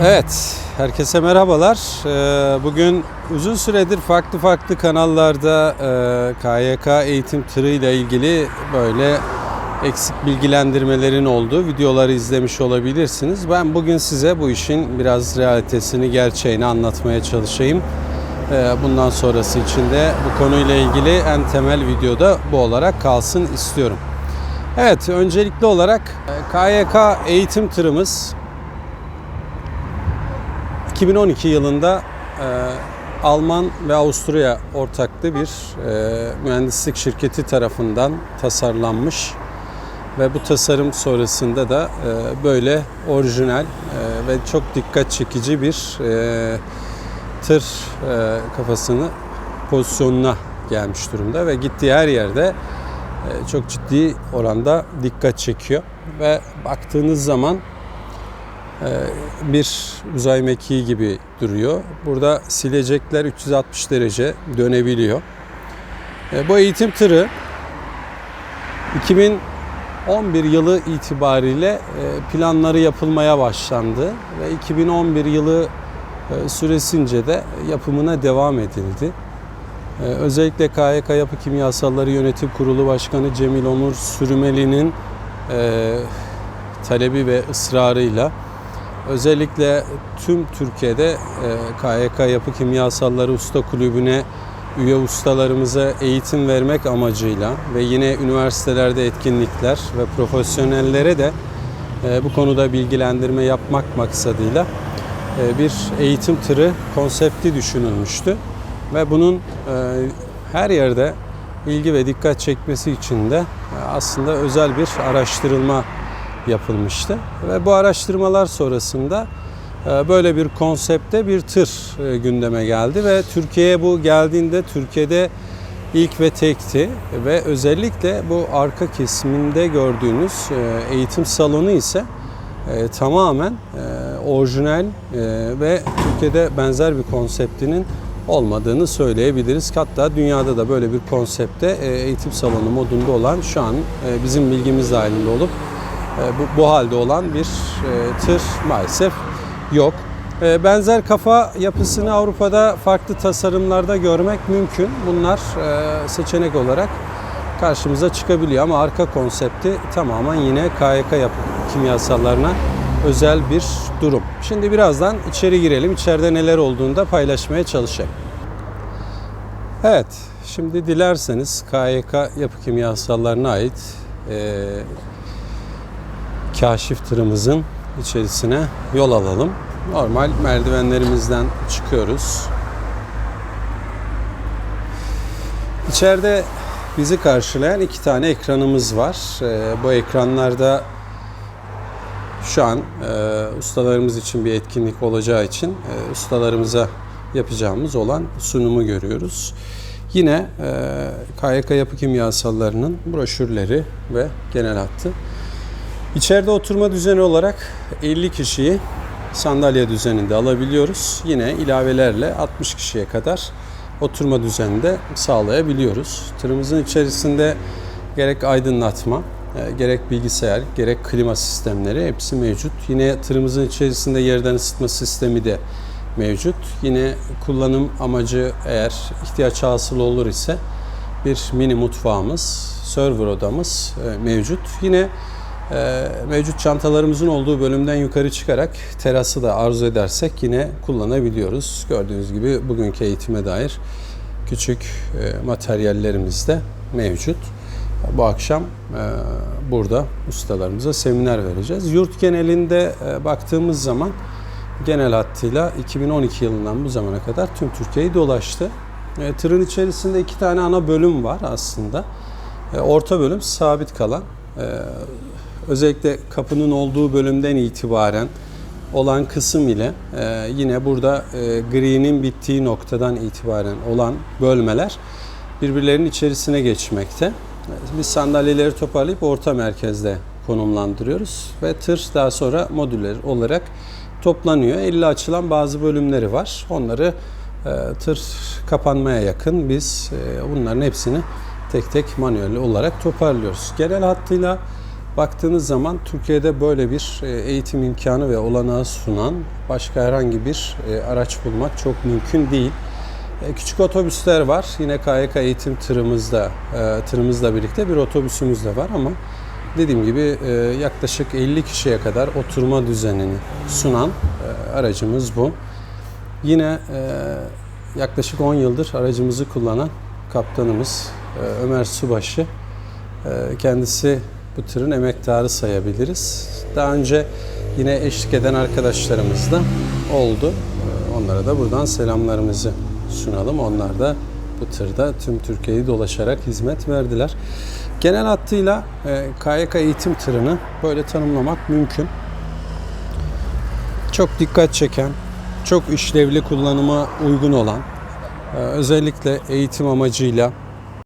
Evet, herkese merhabalar. Ee, Bugün uzun süredir farklı farklı kanallarda e, KYK eğitim tırı ile ilgili böyle eksik bilgilendirmelerin olduğu videoları izlemiş olabilirsiniz. Ben bugün size bu işin biraz realitesini, gerçeğini anlatmaya çalışayım. Ee, Bundan sonrası için de bu konuyla ilgili en temel videoda bu olarak kalsın istiyorum. Evet, öncelikli olarak e, KYK eğitim tırımız 2012 yılında e, Alman ve Avusturya ortaklı bir e, mühendislik şirketi tarafından tasarlanmış ve bu tasarım sonrasında da e, böyle orijinal e, ve çok dikkat çekici bir e, tır e, kafasını pozisyonuna gelmiş durumda ve gittiği her yerde e, çok ciddi oranda dikkat çekiyor. Ve baktığınız zaman bir uzay mekiği gibi duruyor. Burada silecekler 360 derece dönebiliyor. E, Bu eğitim tırı 2011 yılı itibariyle e, planları yapılmaya başlandı ve 2011 yılı e, süresince de yapımına devam edildi. E, Özellikle KYK Yapı Kimyasalları Yönetim Kurulu Başkanı Cemil Onur Sürmeli'nin e, talebi ve ısrarıyla Özellikle tüm Türkiye'de e, KYK Yapı Kimyasalları Usta Kulübü'ne üye ustalarımıza eğitim vermek amacıyla ve yine üniversitelerde etkinlikler ve profesyonellere de e, bu konuda bilgilendirme yapmak maksadıyla e, bir eğitim tırı konsepti düşünülmüştü. Ve bunun her yerde ilgi ve dikkat çekmesi için de aslında özel bir araştırılma yapılmıştı. Ve bu araştırmalar sonrasında e, böyle bir konsepte bir tır e, gündeme geldi ve Türkiye'ye bu geldiğinde Türkiye'de ilk ve tekti ve özellikle bu arka kesiminde gördüğünüz e, eğitim salonu ise tamamen orijinal ve Türkiye'de benzer bir konseptinin olmadığını söyleyebiliriz. Hatta dünyada da böyle bir konsepte eğitim salonu modunda olan şu an bizim bilgimiz dahilinde olup bu, bu halde olan bir e, tır maalesef yok. E, benzer kafa yapısını Avrupa'da farklı tasarımlarda görmek mümkün. Bunlar seçenek olarak karşımıza çıkabiliyor ama arka konsepti tamamen yine KYK yapı kimyasallarına özel bir durum. Şimdi birazdan içeri girelim. İçeride neler olduğunu da paylaşmaya çalışacağım. Evet, şimdi dilerseniz KYK yapı kimyasallarına ait e, kaşif tırımızın içerisine yol alalım. Normal merdivenlerimizden çıkıyoruz. İçeride bizi karşılayan iki tane ekranımız var. Ee, bu ekranlarda şu an e, ustalarımız için bir etkinlik olacağı için e, ustalarımıza yapacağımız olan sunumu görüyoruz. Yine e, KYK Yapı Kimyasallarının broşürleri ve genel hattı İçeride oturma düzeni olarak 50 kişiyi sandalye düzeninde alabiliyoruz. Yine ilavelerle 60 kişiye kadar oturma düzeninde sağlayabiliyoruz. Tırımızın içerisinde gerek aydınlatma, e, gerek bilgisayar, gerek klima sistemleri hepsi mevcut. Yine tırımızın içerisinde yerden ısıtma sistemi de mevcut. Yine kullanım amacı eğer ihtiyaç hasıl olur ise bir mini mutfağımız, server odamız e, mevcut. Yine mevcut çantalarımızın olduğu bölümden yukarı çıkarak terası da arzu edersek yine kullanabiliyoruz. Gördüğünüz gibi bugünkü eğitime dair küçük e, materyallerimiz de mevcut. Bu akşam e, burada ustalarımıza seminer vereceğiz. Yurt genelinde e, baktığımız zaman genel hattıyla 2012 yılından bu zamana kadar tüm Türkiye'yi dolaştı. Tırın içerisinde iki tane ana bölüm var aslında. Orta bölüm sabit kalan özellikle kapının olduğu bölümden itibaren olan kısım ile e, yine burada e, gri'nin bittiği noktadan itibaren olan bölmeler birbirlerinin içerisine geçmekte. Biz sandalyeleri toparlayıp orta merkezde konumlandırıyoruz ve tır daha sonra modüller olarak toplanıyor. Elle açılan bazı bölümleri var. Onları e, tır kapanmaya yakın biz e, bunların hepsini tek tek manuel olarak toparlıyoruz. Genel hattıyla Baktığınız zaman Türkiye'de böyle bir e, eğitim imkanı ve olanağı sunan başka herhangi bir e, araç bulmak çok mümkün değil. E, Küçük otobüsler var. Yine KYK eğitim tırımızda, tırımızla birlikte bir otobüsümüz de var ama dediğim gibi yaklaşık 50 kişiye kadar oturma düzenini sunan aracımız bu. Yine yaklaşık 10 yıldır aracımızı kullanan kaptanımız Ömer Subaşı. Kendisi bu tırın emektarı sayabiliriz. Daha önce yine eşlik eden arkadaşlarımız da oldu. E, Onlara da buradan selamlarımızı sunalım. Onlar da bu tırda tüm Türkiye'yi dolaşarak hizmet verdiler. Genel hattıyla e, KYK eğitim tırını böyle tanımlamak mümkün. Çok dikkat çeken, çok işlevli kullanıma uygun olan, e, özellikle eğitim amacıyla